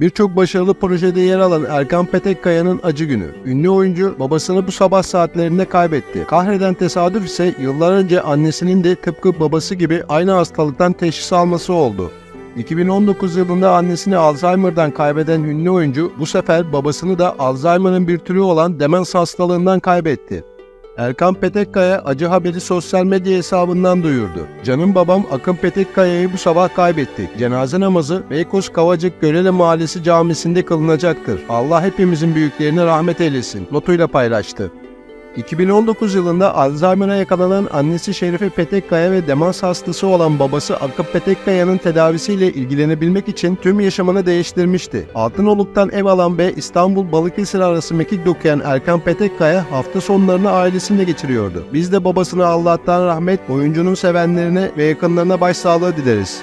Birçok başarılı projede yer alan Erkan Petekkaya'nın acı günü. Ünlü oyuncu babasını bu sabah saatlerinde kaybetti. Kahreden tesadüf ise yıllar önce annesinin de tıpkı babası gibi aynı hastalıktan teşhis alması oldu. 2019 yılında annesini Alzheimer'dan kaybeden ünlü oyuncu bu sefer babasını da Alzheimer'ın bir türü olan demans hastalığından kaybetti. Erkan Petekkaya acı haberi sosyal medya hesabından duyurdu. Canım babam Akın Petekkaya'yı bu sabah kaybettik. Cenaze namazı Beykoz Kavacık Görele Mahallesi camisinde kılınacaktır. Allah hepimizin büyüklerine rahmet eylesin. Notuyla paylaştı. 2019 yılında Alzheimer'a yakalanan annesi Şerife Petekkaya ve demans hastası olan babası Akın Petekkaya'nın tedavisiyle ilgilenebilmek için tüm yaşamını değiştirmişti. Altınoluk'tan ev alan ve İstanbul Balıkesir arası mekik okuyan Erkan Petekkaya hafta sonlarını ailesinde geçiriyordu. Biz de babasına Allah'tan rahmet, oyuncunun sevenlerine ve yakınlarına başsağlığı dileriz.